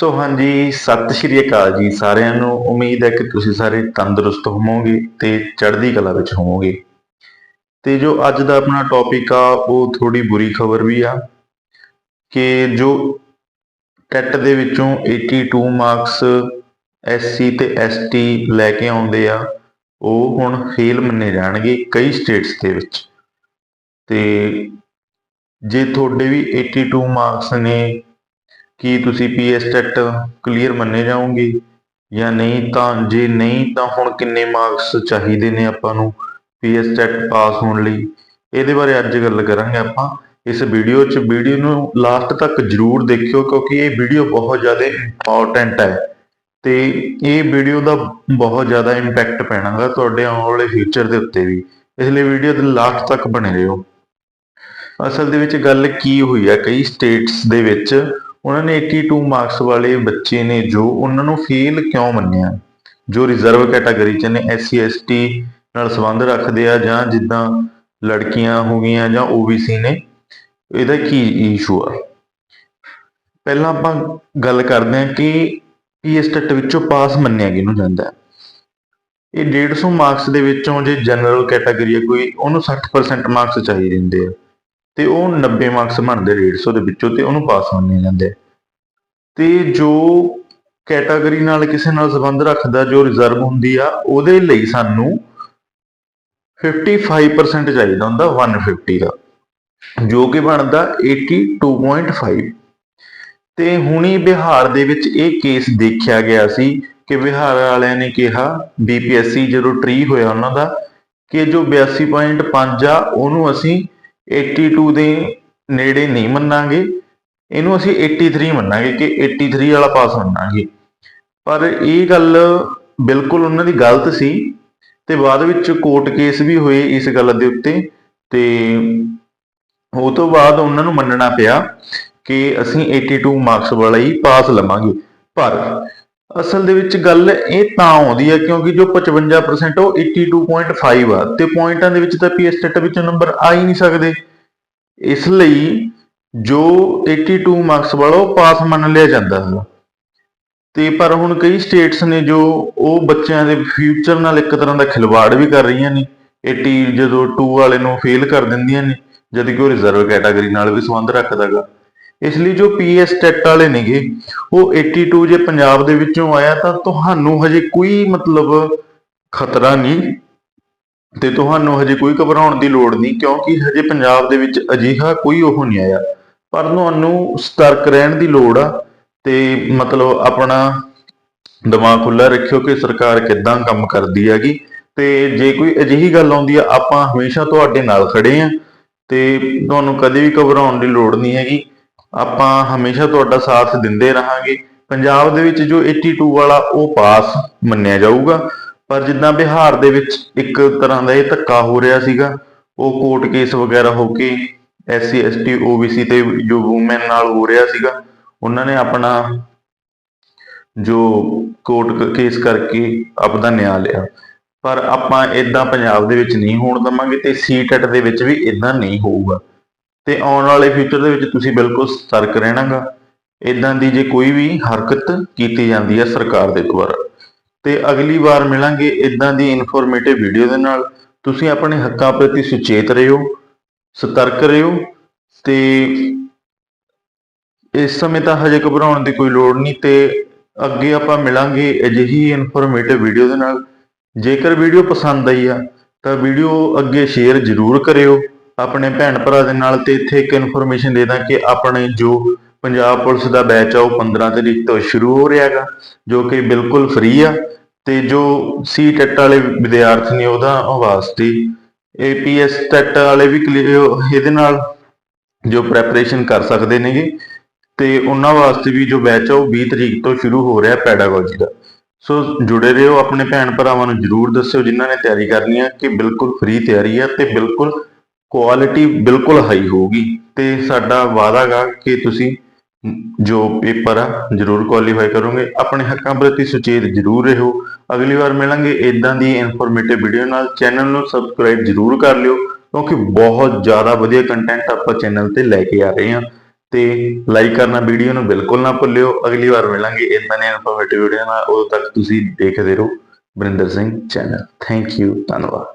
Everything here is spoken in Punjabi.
ਸੋ ਹਾਂਜੀ, ਸਤਿ ਸ਼੍ਰੀ ਅਕਾਲ ਜੀ ਸਾਰਿਆਂ ਨੂੰ। ਉਮੀਦ ਹੈ ਕਿ ਤੁਸੀਂ ਸਾਰੇ ਤੰਦਰੁਸਤ ਹੋਵੋਗੇ ਤੇ ਚੜ੍ਹਦੀ ਕਲਾ ਵਿੱਚ ਹੋਵੋਗੇ। ਤੇ ਜੋ ਅੱਜ ਦਾ ਆਪਣਾ ਟੌਪਿਕ ਆ, ਉਹ ਥੋੜੀ ਬੁਰੀ ਖਬਰ ਵੀ ਆ ਕਿ ਜੋ ਟੈਟ ਦੇ ਵਿੱਚੋਂ 82 ਮਾਰਕਸ ਐਸਸੀ ਤੇ ਐਸਟੀ ਲੈ ਕੇ ਆਉਂਦੇ ਆ, ਉਹ ਹੁਣ ਫੇਲ ਮੰਨੇ ਜਾਣਗੇ ਕਈ ਸਟੇਟਸ ਦੇ ਵਿੱਚ। ਤੇ ਜੇ ਤੁਹਾਡੇ ਵੀ 82 ਮਾਰਕਸ ਨੇ ਕੀ ਤੁਸੀਂ ਪੀਐਸ ਟੈਟ ਕਲੀਅਰ ਮੰਨੇ ਜਾਓਗੇ? ਜਾਂ ਨਹੀਂ ਤਾਂ, ਜੇ ਨਹੀਂ ਤਾਂ ਹੁਣ ਕਿੰਨੇ ਮਾਰਕਸ ਚਾਹੀਦੇ ਨੇ ਆਪਾਂ ਨੂੰ ਪੀਐਸ ਟੈਟ ਪਾਸ ਹੋਣ ਲਈ? ਇਹਦੇ ਬਾਰੇ ਅੱਜ ਗੱਲ ਕਰਾਂਗੇ ਆਪਾਂ। ਇਸ ਵੀਡੀਓ 'ਚ ਵੀਡੀਓ ਨੂੰ ਲਾਸਟ ਤੱਕ ਜਰੂਰ ਦੇਖਿਓ ਕਿਉਂਕਿ ਇਹ ਵੀਡੀਓ ਬਹੁਤ ਜ਼ਿਆਦਾ ਇੰਪੋਰਟੈਂਟ ਹੈ। ਤੇ ਇਹ ਵੀਡੀਓ ਦਾ ਬਹੁਤ ਜ਼ਿਆਦਾ ਇੰਪੈਕਟ ਪੈਣਾਗਾ ਤੁਹਾਡੇ ਆਉਣ ਵਾਲੇ ਫਿਊਚਰ ਦੇ ਉੱਤੇ ਵੀ। ਇਸ ਲਈ ਵੀਡੀਓ ਦੇ ਲਾਸਟ ਤੱਕ ਬਣੇ ਰਹੋ। ਅਸਲ ਦੇ ਵਿੱਚ ਗੱਲ ਕੀ ਹੋਈ ਹੈ ਕਈ ਸਟੇਟਸ ਦੇ ਵਿੱਚ ਉਹਨਾਂ ਨੇ 82 ਮਾਰਕਸ ਵਾਲੇ ਬੱਚੇ ਨੇ ਜੋ ਉਹਨਾਂ ਨੂੰ ਫੇਲ ਕਿਉਂ ਮੰਨਿਆ? ਜੋ ਰਿਜ਼ਰਵ ਕੈਟਾਗਰੀ ਚ ਨੇ ਐਸਸੀ ਐਸਟੀ ਨਾਲ ਸੰਬੰਧ ਰੱਖਦੇ ਆ ਜਾਂ ਜਿੱਦਾਂ ਲੜਕੀਆਂ ਹੋ ਗਈਆਂ ਜਾਂ ਓਬੀਸੀ ਨੇ, ਇਹਦਾ ਕੀ ਇਸ਼ੂ ਆ? ਪਹਿਲਾਂ ਆਪਾਂ ਗੱਲ ਕਰਦੇ ਹਾਂ ਕਿ ਪੀਐਸ ਟੱਟ ਵਿੱਚੋਂ ਪਾਸ ਮੰਨਿਆ ਕਿਹਨੂੰ ਜਾਂਦਾ ਹੈ? ਇਹ 150 ਮਾਰਕਸ ਦੇ ਵਿੱਚੋਂ ਜੇ ਜਨਰਲ ਕੈਟਾਗਰੀ ਹੈ ਕੋਈ, ਉਹਨੂੰ 60% ਮਾਰਕਸ ਚਾਹੀਦੇ ਹੁੰਦੇ ਆ। ਤੇ ਉਹ 90 ਮਾਰਕਸ ਬਣਦੇ 150 ਦੇ ਵਿੱਚੋਂ ਤੇ ਉਹਨੂੰ ਪਾਸ ਮੰਨੇ ਜਾਂਦੇ ਆ। ਤੇ ਜੋ ਕੈਟਾਗਰੀ ਨਾਲ ਕਿਸੇ ਨਾਲ ਸੰਬੰਧ ਰੱਖਦਾ, ਜੋ ਰਿਜ਼ਰਵ ਹੁੰਦੀ ਆ, ਉਹਦੇ ਲਈ ਸਾਨੂੰ 55% ਚਾਹੀਦਾ ਹੁੰਦਾ 150 ਦਾ ਜੋ ਕਿ ਬਣਦਾ 82.5 ਤੇ ਹੁਣੀ ਬਿਹਾਰ ਦੇ ਵਿੱਚ ਇਹ ਕੇਸ ਦੇਖਿਆ ਗਿਆ ਸੀ ਕਿ ਬਿਹਾਰ ਵਾਲਿਆਂ ਨੇ ਕਿਹਾ ਬੀਪੀਐਸਸੀ ਜਦੋਂ ਟਰੀ ਹੋਇਆ ਉਹਨਾਂ ਦਾ, ਕਿ ਜੋ 82.5 ਆ, ਉਹਨੂੰ ਅਸੀਂ 82 ਦੇ ਨੇੜੇ ਨਹੀਂ ਮੰਨਾਂਗੇ। ਇਹਨੂੰ ਅਸੀਂ 83 ਮੰਨਾਂਗੇ ਕਿ 83 ਵਾਲਾ ਪਾਸ ਮੰਨਾਂਗੇ। ਪਰ ਇਹ ਗੱਲ ਬਿਲਕੁਲ ਉਹਨਾਂ ਦੀ ਗਲਤ ਸੀ ਤੇ ਬਾਅਦ ਵਿੱਚ ਕੋਰਟ ਕੇਸ ਵੀ ਹੋਏ ਇਸ ਗੱਲ ਦੇ ਉੱਤੇ ਤੇ ਉਹ ਤੋਂ ਬਾਅਦ ਉਹਨਾਂ ਨੂੰ ਮੰਨਣਾ ਪਿਆ ਕਿ ਅਸੀਂ 82 ਮਾਰਕਸ ਵਾਲਾ ਹੀ ਪਾਸ ਲਵਾਂਗੇ। ਪਰ ਅਸਲ ਦੇ ਵਿੱਚ ਗੱਲ ਇਹ ਤਾਂ ਆਉਂਦੀ ਹੈ ਕਿਉਂਕਿ ਜੋ 55% ਉਹ 82.5 ਆ ਤੇ ਪੁਆਇੰਟਾਂ ਦੇ ਵਿੱਚ ਤਾਂ ਪੀਐਸ ਸਟੇਟ ਵਿੱਚ ਨੰਬਰ ਆ ਹੀ ਨਹੀਂ ਸਕਦੇ। ਇਸ ਲਈ ਜੋ 82 ਮਾਰਕਸ ਵਾਲਾ ਉਹ ਪਾਸ ਮੰਨ ਲਿਆ ਜਾਂਦਾ ਹੈ। ਤੇ ਪਰ ਹੁਣ ਕਈ ਸਟੇਟਸ ਨੇ ਜੋ ਉਹ ਬੱਚਿਆਂ ਦੇ ਫਿਊਚਰ ਨਾਲ ਇੱਕ ਤਰ੍ਹਾਂ ਦਾ ਖਿਲਵਾੜ ਵੀ ਕਰ ਰਹੀਆਂ ਨੇ। 80 ਜਦੋਂ 2 ਵਾਲੇ ਨੂੰ ਫੇਲ ਕਰ ਦਿੰਦੀਆਂ ਨੇ, ਜਦ ਕਿ ਉਹ ਰਿਜ਼ਰਵ ਕੈਟਾਗਰੀ ਨਾਲ ਵੀ ਸੰਬੰਧ ਰੱਖਦਾਗਾ। ਇਸ ਲਈ ਜੋ ਪੀਐਸ ਟੈਟ ਵਾਲੇ ਨੇਗੇ, ਉਹ 82 ਜੇ ਪੰਜਾਬ ਦੇ ਵਿੱਚੋਂ ਆਇਆ ਤਾਂ ਤੁਹਾਨੂੰ ਹਜੇ ਕੋਈ ਮਤਲਬ ਖਤਰਾ ਨਹੀਂ ਤੇ ਤੁਹਾਨੂੰ ਹਜੇ ਕੋਈ ਘਬਰਾਉਣ ਦੀ ਲੋੜ ਨਹੀਂ, ਕਿਉਂਕਿ ਹਜੇ ਪੰਜਾਬ ਦੇ ਵਿੱਚ ਅਜਿਹਾ ਕੋਈ ਉਹ ਨਹੀਂ ਆਇਆ। ਪਰ ਤੁਹਾਨੂੰ ਸਤਰਕ ਰਹਿਣ ਦੀ ਲੋੜ ਆ ਤੇ ਮਤਲਬ ਆਪਣਾ ਦਿਮਾਗ ਖੁੱਲਾ ਰੱਖਿਓ ਕਿ ਸਰਕਾਰ ਕਿੱਦਾਂ ਕੰਮ ਕਰਦੀ ਹੈਗੀ। ਤੇ ਜੇ ਕੋਈ ਅਜਿਹੀ ਗੱਲ ਆਉਂਦੀ ਆ, ਆਪਾਂ ਹਮੇਸ਼ਾ ਤੁਹਾਡੇ ਨਾਲ ਖੜੇ ਆ ਤੇ ਤੁਹਾਨੂੰ ਕਦੇ ਵੀ ਘਬਰਾਉਣ ਦੀ ਲੋੜ ਨਹੀਂ ਹੈਗੀ। ਆਪਾਂ ਹਮੇਸ਼ਾ ਤੁਹਾਡਾ ਸਾਥ ਦਿੰਦੇ ਰਹਾਂਗੇ। ਪੰਜਾਬ ਦੇ ਵਿੱਚ ਜੋ 82 ਵਾਲਾ ਉਹ ਪਾਸ ਮੰਨਿਆ ਜਾਊਗਾ। ਪਰ ਜਿੱਦਾਂ ਬਿਹਾਰ ਦੇ ਵਿੱਚ ਇੱਕ ਤਰ੍ਹਾਂ ਦਾ ਇਹ ਧੱਕਾ ਹੋ ਰਿਹਾ ਸੀਗਾ, ਉਹ ਕੋਰਟ ਕੇਸ ਵਗੈਰਾ ਹੋ ਕੇ ਐਸਸੀ ਐਸਟੀ ਓਬੀਸੀ ਤੇ ਜੋ ਔਮਨ ਨਾਲ ਹੋ ਰਿਹਾ ਸੀਗਾ, ਉਹਨਾਂ ਨੇ ਆਪਣਾ ਜੋ ਕੋਰਟ ਕੇਸ ਕਰਕੇ ਆਪਦਾ ਨਿਆਂ ਲਿਆ। ਪਰ ਆਪਾਂ ਇਦਾਂ ਪੰਜਾਬ ਦੇ ਵਿੱਚ ਨਹੀਂ ਹੋਣ ਦਵਾਂਗੇ ਤੇ ਸੀਟੈਟ ਦੇ ਵਿੱਚ ਵੀ ਇਦਾਂ ਨਹੀਂ ਹੋਊਗਾ। ਤੇ ਆਉਣ ਵਾਲੇ ਫਿਊਚਰ ਦੇ ਵਿੱਚ ਤੁਸੀਂ ਬਿਲਕੁਲ ਸਤਰਕ ਰਹਿਣਾਗਾ। ਇਦਾਂ ਦੀ ਜੇ ਕੋਈ ਵੀ ਹਰਕਤ ਕੀਤੀ ਜਾਂਦੀ ਹੈ ਸਰਕਾਰ ਦੇ ਦੁਆਰਾ, ਤੇ ਅਗਲੀ ਵਾਰ ਮਿਲਾਂਗੇ ਇਦਾਂ ਦੀ ਇਨਫੋਰਮੇਟਿਵ ਵੀਡੀਓ ਦੇ ਨਾਲ। ਤੁਸੀਂ ਆਪਣੇ ਹੱਕਾਂ ਪ੍ਰਤੀ ਸੁਚੇਤ ਰਹੋ, ਸਤਰਕ ਰਹੋ, ਤੇ ਇਸ ਸਮੇਂ ਤਾਂ ਹਜੇ ਘਬਰਾਉਣ ਦੀ ਕੋਈ ਲੋੜ ਨਹੀਂ, ਤੇ ਅੱਗੇ ਆਪਾਂ ਮਿਲਾਂਗੇ ਅਜਿਹੀ ਇਨਫੋਰਮੇਟਿਵ ਵੀਡੀਓ ਦੇ ਨਾਲ। ਜੇਕਰ ਵੀਡੀਓ ਪਸੰਦ ਆਈ ਆ, ਤਾਂ ਵੀਡੀਓ ਅੱਗੇ ਸ਼ੇਅਰ ਜ਼ਰੂਰ ਕਰਿਓ। ਆਪਣੇ ਭੈਣ ਭਰਾ ਦੇ ਨਾਲ ਤੇ ਇੱਥੇ ਇੱਕ ਇਨਫੋਰਮੇਸ਼ਨ ਦੇ ਦਾਂ ਕਿ ਆਪਣੇ ਜੋ ਪੰਜਾਬ ਪੁਲਿਸ ਦਾ ਬੈਚ ਆ, ਉਹ 15 ਤਰੀਕ ਤੋਂ ਸ਼ੁਰੂ ਹੋ ਰਿਹਾ ਹੈਗਾ, ਜੋ ਕਿ ਬਿਲਕੁਲ ਫ੍ਰੀ ਆ ਤੇ ਜੋ ਸੀ ਟੈਟ ਵਾਲੇ ਵਿਦਿਆਰਥੀ ਨੇ ਉਹਦਾ ਵਾਸਤੇ ਏਪੀਐਸ ਟੈਟ ਵਾਲੇ ਵੀ clear- ਇਹਦੇ ਨਾਲ ਜੋ ਪ੍ਰੈਪਰੇਸ਼ਨ ਕਰ ਸਕਦੇ ਨੇਗੇ ਤੇ ਉਹਨਾਂ ਵਾਸਤੇ ਵੀ ਜੋ ਬੈਚ ਆ, ਉਹ 20 ਤਰੀਕ ਤੋਂ ਸ਼ੁਰੂ ਹੋ ਰਿਹਾ ਪੈਡਾਗੋਜੀ ਦਾ। ਸੋ ਜੁੜੇ ਰਹੋ, ਆਪਣੇ ਭੈਣ ਭਰਾਵਾਂ ਨੂੰ ਜਰੂਰ ਦੱਸਿਓ, ਜਿਨ੍ਹਾਂ ਨੇ ਤਿਆਰੀ ਕਰਨੀ ਆ, ਕਿ ਬਿਲਕੁਲ ਫ੍ਰੀ ਤਿਆਰੀ ਆ ਤੇ ਬਿਲਕੁਲ ਕੁਆਲਿਟੀ ਬਿਲਕੁਲ ਹਾਈ ਹੋਊਗੀ। ਤੇ ਸਾਡਾ ਵਾਅਦਾ ਗਾ ਕਿ ਤੁਸੀਂ ਜੋ ਪੇਪਰ ਆ, ਜਰੂਰ ਕੁਆਲੀਫਾਈ ਕਰੋਗੇ। ਆਪਣੇ ਹੱਕਾਂ ਪ੍ਰਤੀ ਸੁਚੇਤ ਜਰੂਰ ਰਹੋ। ਅਗਲੀ ਵਾਰ ਮਿਲਾਂਗੇ ਇਦਾਂ ਦੀ ਇਨਫੋਰਮੇਟਿਵ ਵੀਡੀਓ ਨਾਲ। ਚੈਨਲ ਨੂੰ ਸਬਸਕ੍ਰਾਈਬ ਜਰੂਰ ਕਰ ਲਿਓ, ਕਿਉਂਕਿ ਬਹੁਤ ਜ਼ਿਆਦਾ ਵਧੀਆ ਕੰਟੈਂਟ ਆਪਾਂ ਚੈਨਲ ਤੇ ਲੈ ਕੇ ਆ ਰਹੇ ਹਾਂ। ਤੇ ਲਾਈਕ ਕਰਨਾ ਵੀਡੀਓ ਨੂੰ ਬਿਲਕੁਲ ਨਾ ਭੁੱਲਿਓ। ਅਗਲੀ ਵਾਰ ਮਿਲਾਂਗੇ ਇਦਾਂ ਦੀਆਂ ਇਨਫੋਰਮੇਟਿਵ ਵੀਡੀਓ ਨਾਲ। ਉਦੋਂ ਤੱਕ ਤੁਸੀਂ ਦੇਖਦੇ ਰਹੋ Barinder Singh channel thank you ਧੰਨਵਾਦ।